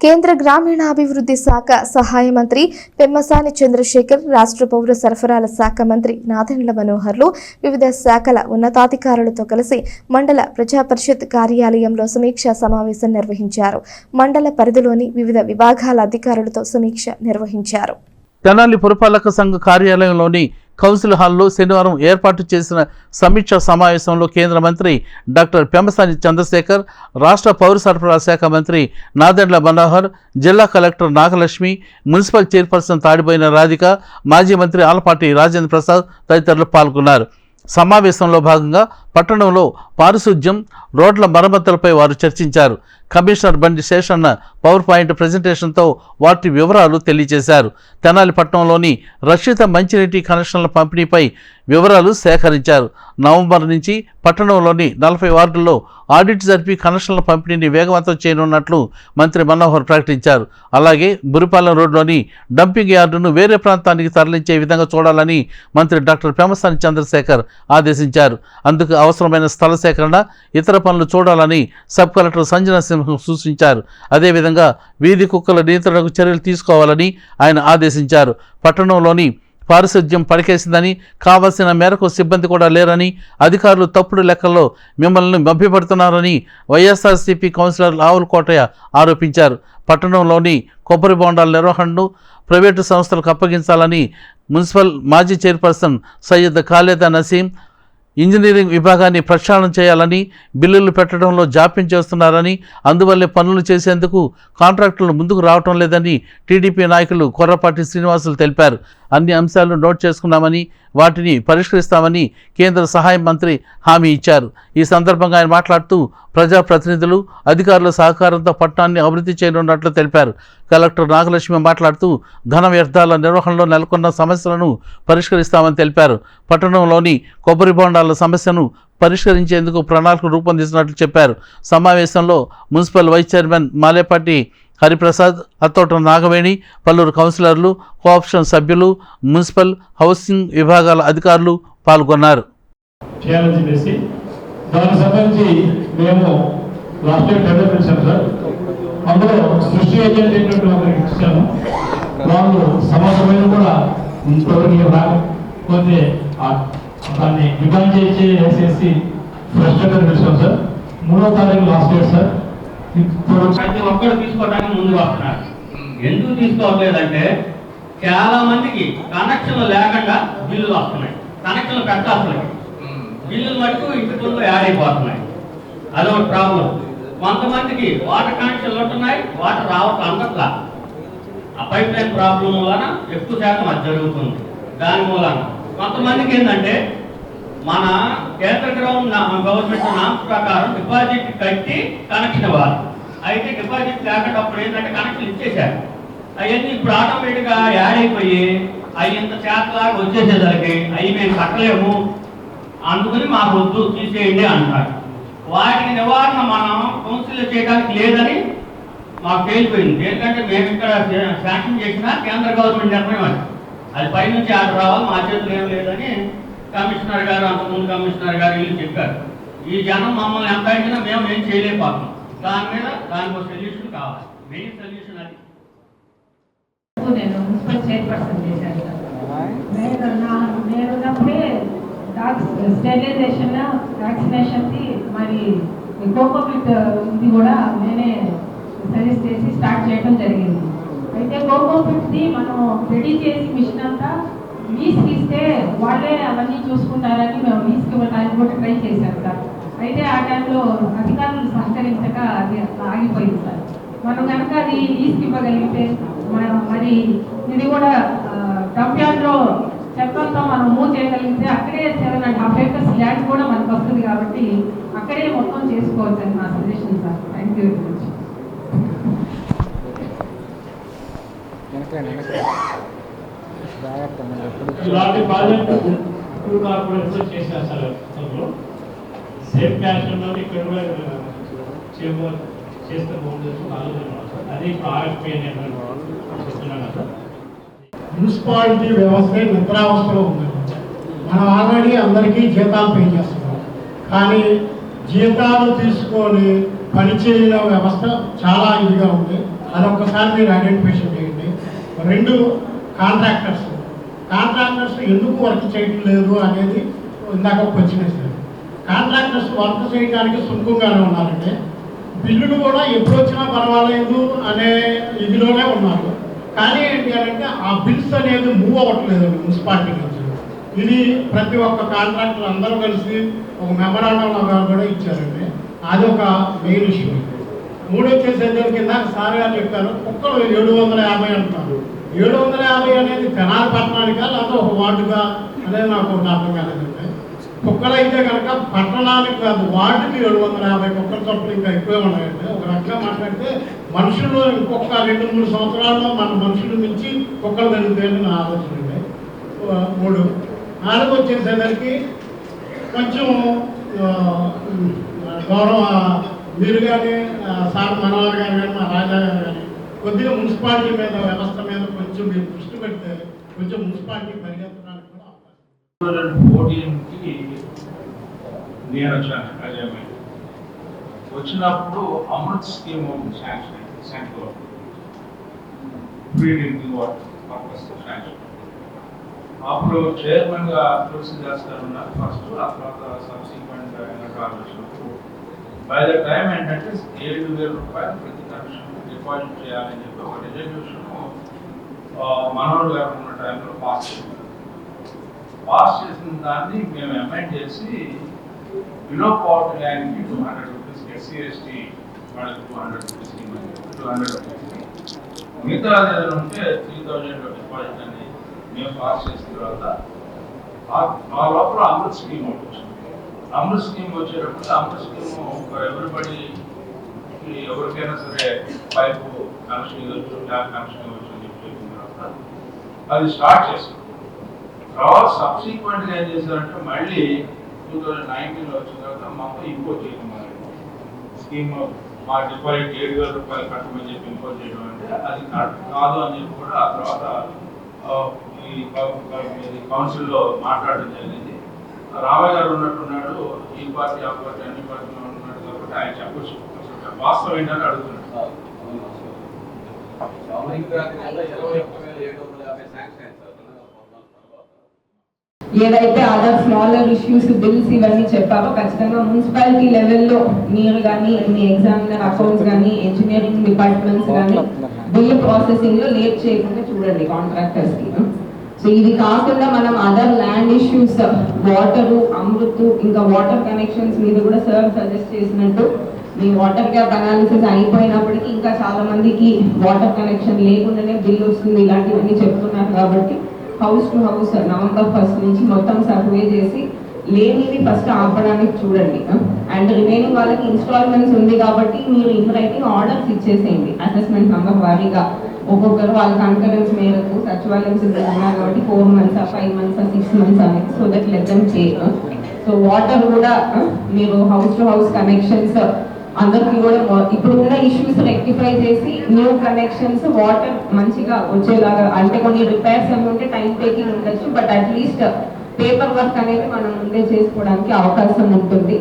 కేంద్ర గ్రామీణాభివృద్ధి శాఖ సహాయ మంత్రి పెమ్మసాని చంద్రశేఖర్ రాష్ట్ర పౌర సరఫరాల శాఖ మంత్రి నాదెండ్ల మనోహర్లు వివిధ శాఖల ఉన్నతాధికారులతో కలిసి మండల ప్రజా పరిషత్ కార్యాలయంలో సమీక్షా సమావేశం నిర్వహించారు. మండల పరిధిలోని వివిధ విభాగాల అధికారులతో సమీక్ష నిర్వహించారు. తెనాలి పురపాలక సంఘ కార్యాలయంలోని కౌన్సిల్ హాల్లో శనివారం ఏర్పాటు చేసిన సమీక్షా సమావేశంలో కేంద్ర మంత్రి డాక్టర్ పెంబసాని చంద్రశేఖర్ రాష్ట్ర పౌర సరఫరాల శాఖ మంత్రి నాదెండ్ల మనోహర్ జిల్లా కలెక్టర్ నాగలక్ష్మి మున్సిపల్ చైర్పర్సన్ తాడిపోయిన రాధిక మాజీ మంత్రి ఆలపాటి రాజేంద్ర ప్రసాద్ తదితరులు పాల్గొన్నారు. సమావేశంలో భాగంగా పట్టణంలో పారిశుధ్యం రోడ్ల మరమ్మతులపై వారు చర్చించారు. కమిషనర్ బండి శేషన్న పవర్ పాయింట్ ప్రజెంటేషన్తో వాటి వివరాలు తెలియజేశారు. తెనాలి పట్టణంలోని రక్షిత మంచినీటి కనెక్షన్ల పంపిణీపై వివరాలు సేకరించారు. నవంబర్ నుంచి పట్టణంలోని నలభై వార్డుల్లో ఆడిట్ జరిపి కనెక్షన్ల పంపిణీని వేగవంతం చేయనున్నట్లు మంత్రి మనోహర్ ప్రకటించారు. అలాగే బురిపాలెం రోడ్లోని డంపింగ్ యార్డును వేరే ప్రాంతానికి తరలించే విధంగా చూడాలని మంత్రి డాక్టర్ పెమసాని చంద్రశేఖర్ ఆదేశించారు. అందుకు అవసరమైన స్థల సేకరణ ఇతర పనులు చూడాలని సబ్ కలెక్టర్ సంజన సింహం సూచించారు. అదేవిధంగా వీధి కుక్కల నియంత్రణకు చర్యలు తీసుకోవాలని ఆయన ఆదేశించారు. పట్టణంలోని పారిశుధ్యం పడికేసిందని కావలసిన మేరకు సిబ్బంది కూడా లేరని అధికారులు తప్పుడు లెక్కల్లో మిమ్మల్ని మభ్యపడుతున్నారని వైఎస్ఆర్సీపీ కౌన్సిలర్ ఆవుల కోటయ్య ఆరోపించారు. పట్టణంలోని కొబ్బరి బోండాల నిర్వహణను ప్రైవేటు సంస్థలకు అప్పగించాలని మున్సిపల్ మాజీ చైర్పర్సన్ సయ్యద్ ఖాలేదా నసీం ఇంజనీరింగ్ విభాగాన్ని ప్రక్షాళన చేయాలని బిల్లులు పెట్టడంలో జాప్యం చేస్తున్నారని అందువల్లే పనులు చేసేందుకు కాంట్రాక్టులు ముందుకు రావటం లేదని టీడీపీ నాయకులు కొర్రపాటి శ్రీనివాసులు తెలిపారు. అన్ని అంశాలను నోట్ చేసుకున్నామని వాటిని పరిష్కరిస్తామని కేంద్ర సహాయ మంత్రి హామీ ఇచ్చారు. ఈ సందర్భంగా ఆయన మాట్లాడుతూ ప్రజాప్రతినిధులు అధికారుల సహకారంతో పట్టణాన్ని అభివృద్ధి చేయనున్నట్లు తెలిపారు. కలెక్టర్ నాగలక్ష్మి మాట్లాడుతూ ఘన వ్యర్థాల నిర్వహణలో నెలకొన్న సమస్యలను పరిష్కరిస్తామని తెలిపారు. పట్టణంలోని కొబ్బరి బోండాల సమస్యను పరిష్కరించేందుకు ప్రణాళిక రూపొందిస్తున్నట్లు చెప్పారు. సమావేశంలో municipal vice chairman Malepati Hariprasad అత్తోటం Nagaveni పలువురు కౌన్సిలర్లు కోఆప్షన్ సభ్యులు మున్సిపల్ హౌసింగ్ విభాగాల అధికారులు పాల్గొన్నారు. దానికి సంబంధించి మేము లాస్ట్ టెండర్ సార్. అందులో సృష్టి ఏజెంట్ ఏంటంటే ఒకరికి ఇచ్చాము వాళ్ళు కూడా రాకపోతే దాన్ని డిమాండ్ చేసి వేసేసి ఫస్ట్ టెండర్ సార్. మూడో తారీఖు లాస్ట్ డేట్ సార్. ప్రతి ఒక్కరు తీసుకోవడానికి ముందు వస్తున్నారు. ఎందుకు తీసుకోవట్లేదంటే చాలా మందికి కనెక్షన్లు లేకుండా బిల్లులు వస్తున్నాయి. కనెక్షన్లు పెట్టాల్సిన బిల్లులు మటుకు ఇంటి ముందు యాడ్ అయిపోతున్నాయి. అదొక ప్రాబ్లం కొంతమందికి వాటర్ కనెక్షన్లు ఉంటున్నాయి వాటర్ రావటం అందట్లా. ఆ పైప్ లైన్ ప్రాబ్లం వలన ఎక్కువ శాతం అది జరుగుతుంది. దాని మూలన కొంతమందికి ఏంటంటే మన కేంద్ర గ్రౌండ్ గవర్నమెంట్ నామ్స్ ప్రకారం డిపాజిట్ కట్టి కనెక్షన్ ఇవ్వాలి. అయితే డిపాజిట్ లేకుండా అప్పుడు ఏంటంటే కనెక్షన్ ఇచ్చేశారు. అవన్నీ ఇప్పుడు ఆటోమేటిక్గా యాడ్ అయిపోయి అవి ఇంత చేతలాగా వచ్చేసేసరికి అవి మేము కట్టలేము. అందుకని మాకు వద్దు తీసేయండి అంటారు వాటికి నివారణ మనం కౌన్సిల్ చేయడానికి లేదని మాకు తేలిపోయింది. ఎందుకంటే మేము ఇక్కడ శాంక్షన్ చేసిన కేంద్ర గవర్నమెంట్ నిర్ణయం అది అది పైనుంచి ఆర్డర్ రావాలి మా చేతులు ఏం లేదని కమిషనర్ గారు అంతకుముందు కమిషనర్ గారు వీళ్ళు చెప్పారు. ఈ జనం మమ్మల్ని ఎంత అయినా మేము ఏం చేయలేకపోతున్నాం. దాని మీద దానికి సొల్యూషన్ కావాలి. మెయిన్ సొల్యూషన్ అది. నేను మున్సిపల్ చైర్పర్సన్ చేశాను. నేను నా నేను ఉన్నప్పుడే స్టెరిలైజేషన్ వ్యాక్సినేషన్కి మరి కోకోపిట్ ఇది కూడా నేనే సజెస్ట్ చేసి స్టార్ట్ చేయడం జరిగింది. అయితే కోకోపిట్ది మనం రెడీ చేసి మిషన్ అంతా లీజ్కి ఇస్తే వాళ్ళే అవన్నీ చూసుకుంటారని మేము లీజ్కి ఇవ్వడానికి కూడా ట్రై చేశాం సార్. అయితే ఆ టైంలో అధికారులు సహకరించక అది ఆగిపోయింది సార్. మనం కనుక అది లీజ్కి ఇవ్వగలిగితే మనం మరి ఇది కూడా డంప్ యార్డ్లో చెత్తంతా మనం మూవ్ చేయగలిగితే అక్కడే seven and half acres land కూడా మనకు వస్తుంది కాబట్టి అక్కడే మొత్తం చేసుకోవచ్చు అని నా suggestion sir. Thank you very much ఇలాంటి ప్రాజెక్ట్ టూ కార్పొరేట్స్ చేశారు సార్. గతంలో సేఫ్ క్యాష్లో ఇక్కడ కూడా చేయబో చేస్తే బాగుంటుంది ఆలోచన ఆర్ఎఫ్పి చెప్తున్నాను సార్. మున్సిపాలిటీ వ్యవస్థ నిద్రావస్థలో ఉంది. మనం ఆల్రెడీ అందరికీ జీతాలు పే చేస్తున్నాం. కానీ జీతాలు తీసుకొని పనిచేయడం వ్యవస్థ చాలా ఇదిగా ఉంది. అదొక్కసారి మీరు ఐడెంటిఫికేషన్ చేయండి. రెండు కాంట్రాక్టర్స్ కాంట్రాక్టర్స్ ఎందుకు వర్క్ చేయడం లేదు అనేది ఇందాక క్వశ్చన్ వేశారు. కాంట్రాక్టర్స్ వర్క్ చేయడానికి సుముఖంగానే ఉన్నారంటే బిల్లులు కూడా ఎప్పుడు వచ్చినా పర్వాలేదు అనే ఇదిలోనే ఉన్నారు. కానీ ఏంటి అని అంటే ఆ బిల్స్ అనేది మూవ్ అవ్వట్లేదు మున్సిపాలిటీ నుంచి. ఇది ప్రతి ఒక్క కాంట్రాక్టర్ అందరూ కలిసి ఒక మెమరాండం కూడా ఇచ్చారండి. అది ఒక మెయిన్ ఇష్యూ. మూడు వచ్చేసేదానికి కింద సార్ గారు చెప్పారు కుక్కలు ఏడు వందల యాభై అంటున్నారు. ఏడు వందల యాభై అనేది తెనాలి పట్టణానికా లేకపోతే ఒక వార్డుగా అనేది నాకు ఒకటి అర్థం కాలేదండి కుక్కలు అయితే కనుక పట్టణానికి కాదు వార్డుకి ఏడు వందల యాభై కుక్కల చొప్పులు ఇంకా ఎక్కువే ఉన్నాయండి. ఒక రకంగా మాట్లాడితే మనుషులు ఇంకొక రెండు మూడు సంవత్సరాల్లో మన మనుషులు మించి కుక్కలు పెరుగుతాయని నా ఆలోచన అండి. మూడు. నాలుగు వచ్చేసరికి కొంచెం గౌరవ మీరు కానీ సార్ మనోహర్ గారు కానీ మా రాజా గారు కానీ కొద్దిగా మున్సిపాలిటీ మీద వ్యవస్థ మీద కొంచెం మీరు దృష్టి పెడితే కొంచెం మున్సిపాలిటీ పరిగెత్తడానికి కూడా అవకాశం నేను వచ్చాను అజయమై వచ్చినప్పుడు అమృత్ స్కీమ్ శాంక్షన్ అయింది central free drinking water purpose sanction అప్పుడు చైర్మన్గా తులసిదాస్ గారు ఉన్నారు ఫస్ట్ ఆ తర్వాత సబ్సిక్వెంట్ వచ్చినప్పుడు బై ద టైం ఏంటంటే ఏడు వేల రూపాయలు ప్రతి కమిషన్ డిపాజిట్ చేయాలని చెప్పి ఒక రిజల్యూషన్ మనోడు గారు ఉన్న టైంలో పాస్ చేశారు పాస్ చేసిన దాన్ని మేము అమెండ్ చేసి బిలో పవర్టీ లైన్కి two hundred rupees SC ST వాళ్ళకి two hundred rupees two hundred rupees మిగతా ఏదైనా ఉంటే త్రీ థౌజండ్ డిపాజిట్ అని మేము పాస్ చేసిన తర్వాత ఆ లోపల అమృత్ స్కీమ్ ఒకటి వచ్చింది. అమృత్ స్కీమ్ వచ్చేటప్పుడు అమృత్ స్కీమ్ ఎవరిబడి ఎవరికైనా సరే పైపు కనెక్షన్ ఇవ్వచ్చు ట్యాప్ కనెక్షన్ ఇవ్వచ్చు అని చెప్పి తర్వాత అది స్టార్ట్ చేసాం తర్వాత సబ్సిక్వెంట్ ఏం చేశారంటే మళ్ళీ టూ థౌజండ్ నైన్టీన్లో వచ్చిన తర్వాత మాకు ఇంపోర్ట్ చేయడం స్కీమ్ మా డిపాజిట్ ఏడు వేల రూపాయలు కట్టమని చెప్పి ఇంపోర్ట్ చేయడం అంటే అది కాదు అని చెప్పి కూడా ఆ తర్వాత ఈ కౌన్సిల్లో మాట్లాడడం జరిగింది. రామయ్య గారు ఉన్నట్టున్నాడు ఈ పార్టీ ఆ పార్టీ అన్ని పార్టీలో ఉన్నాడు కాబట్టి ఆయన చెప్పొచ్చు. వాస్తవం ఏంటని ఏదైతే అదర్ స్మాలర్ ఇష్యూస్ బిల్స్ ఇవన్నీ చెప్పారో ఖచ్చితంగా మున్సిపాలిటీ లెవెల్లో మీరు కానీ మీ ఎగ్జామినర్ అకౌంట్స్ కానీ ఇంజనీరింగ్ డిపార్ట్మెంట్స్ కానీ బిల్ ప్రాసెసింగ్లో లేట్ చేయకుండా చూడండి కాంట్రాక్టర్స్కి. సో ఇది కాకుండా మనం other land issues water Amrut ఇంకా వాటర్ కనెక్షన్స్ మీద కూడా సార్ సజెస్ట్ చేసినట్టు మీ వాటర్ గ్యాప్ అనాలిసిస్ అయిపోయినప్పటికీ ఇంకా చాలా మందికి వాటర్ కనెక్షన్ లేకుండానే బిల్ వస్తుంది ఇలాంటివన్నీ చెప్తున్నారు కాబట్టి house to house November first నుంచి మొత్తం సర్వే చేసి లేనిది ఫస్ట్ ఆపడానికి చూడండి. అండ్ రిమైనింగ్ వాళ్ళకి ఇన్స్టాల్మెంట్స్ ఉంది కాబట్టి మీరు ఇన్ రైటింగ్ ఆర్డర్స్ ఇచ్చేసేయండి. అసెస్మెంట్ నంబర్ వారీగా. ఒక్కొక్కరు వాళ్ళ కన్కరెన్స్ మేరకు సచివాలయం సిబ్బంది కాబట్టి four months five months six months అనేది సో దట్ లెట్ చేయరు సో వాటర్ కూడా మీరు హౌస్ టు హౌస్ కనెక్షన్స్ అందరికి కూడా మొ- ఇప్పుడు ఉన్న ఇష్యూస్ రెక్టిఫై చేసి న్యూ కనెక్షన్స్ వాటర్ మంచిగా వచ్చేలాగా అంటే కొన్ని రిపేర్స్ అవి ఉంటే టైం టేకింగ్ ఉండొచ్చు బట్ అట్లీస్ట్ పేపర్ వర్క్ అనేది మనం ముందే చేసుకోవడానికి అవకాశం ఉంటుంది.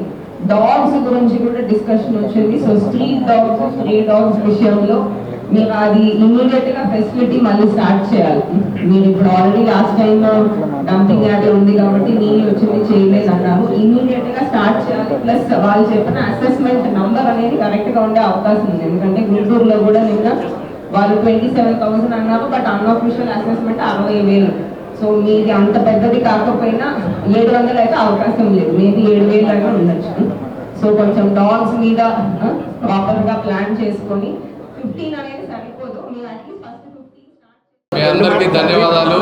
డాగ్స్ గురించి కూడా డిస్కషన్ వచ్చింది. So street dogs stray dogs విషయంలో మేము అది ఇమీడియట్గా ఫెసిలిటీ మళ్ళీ స్టార్ట్ చేయాలి. మీరు ఇప్పుడు already last time dumping yard ఉంది కాబట్టి నీళ్ళు వచ్చింది చేయలేదు అన్నారు ఇమీడియట్గా స్టార్ట్ చేయాలి. ప్లస్ వాళ్ళు చెప్పిన అసెస్మెంట్ నంబర్ అనేది కరెక్ట్గా ఉండే అవకాశం ఉంది. ఎందుకంటే గుంటూరులో కూడా నిన్న వాళ్ళు ట్వంటీ సెవెన్ థౌసండ్ అన్నారు బట్ అన్అఫిషియల్ అసెస్మెంట్ అరవై వేలు. సో మీది అంత పెద్దది కాకపోయినా ఏడు వందలు అయితే అవకాశం లేదు. మేబీ ఏడు వేలు అయినా ఉండొచ్చు. సో కొంచెం డాగ్స్ మీద ప్రాపర్గా ప్లాన్ చేసుకొని ఫిఫ్టీన్ అనేది సరిపోదు మీరు at least first fifteen start మీ అందరికీ ధన్యవాదాలు.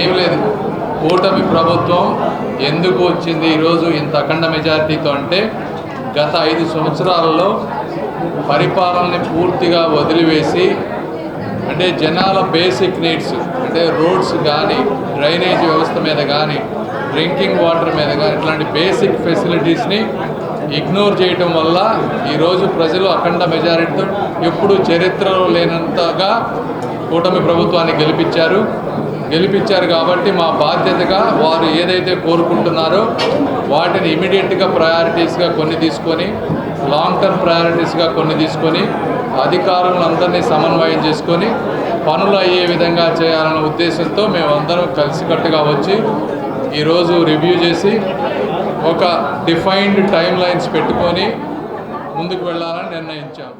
ఏం లేదు. కూటమి ప్రభుత్వం ఎందుకు వచ్చింది ఈరోజు ఇంత అఖండ మెజారిటీతో అంటే గత ఐదు సంవత్సరాలలో పరిపాలనని పూర్తిగా వదిలివేసి అంటే జనాల బేసిక్ నీడ్స్ అంటే రోడ్స్ కానీ డ్రైనేజ్ వ్యవస్థ మీద కానీ డ్రింకింగ్ వాటర్ మీద కానీ ఇట్లాంటి బేసిక్ ఫెసిలిటీస్ని ఇగ్నోర్ చేయటం వల్ల ఈరోజు ప్రజలు అఖండ మెజారిటీతో ఎప్పుడు చరిత్రలో లేనంతగా కూటమి ప్రభుత్వాన్ని గెలిపించారు. గెలిపించారు కాబట్టి మా బాధ్యతగా వారు ఏదైతే కోరుకుంటున్నారో వాటిని ఇమీడియట్గా ప్రయారిటీస్గా కొన్ని తీసుకొని లాంగ్ టర్మ్ ప్రయారిటీస్గా కొన్ని తీసుకొని అధికారులందరినీ సమన్వయం చేసుకొని పనులు అయ్యే విధంగా చేయాలన్న ఉద్దేశంతో మేమందరం కలిసికట్టుగా వచ్చి ఈరోజు రివ్యూ చేసి ఒక డిఫైన్డ్ టైం లైన్స్ పెట్టుకొని ముందుకు వెళ్ళాలని నిర్ణయించాము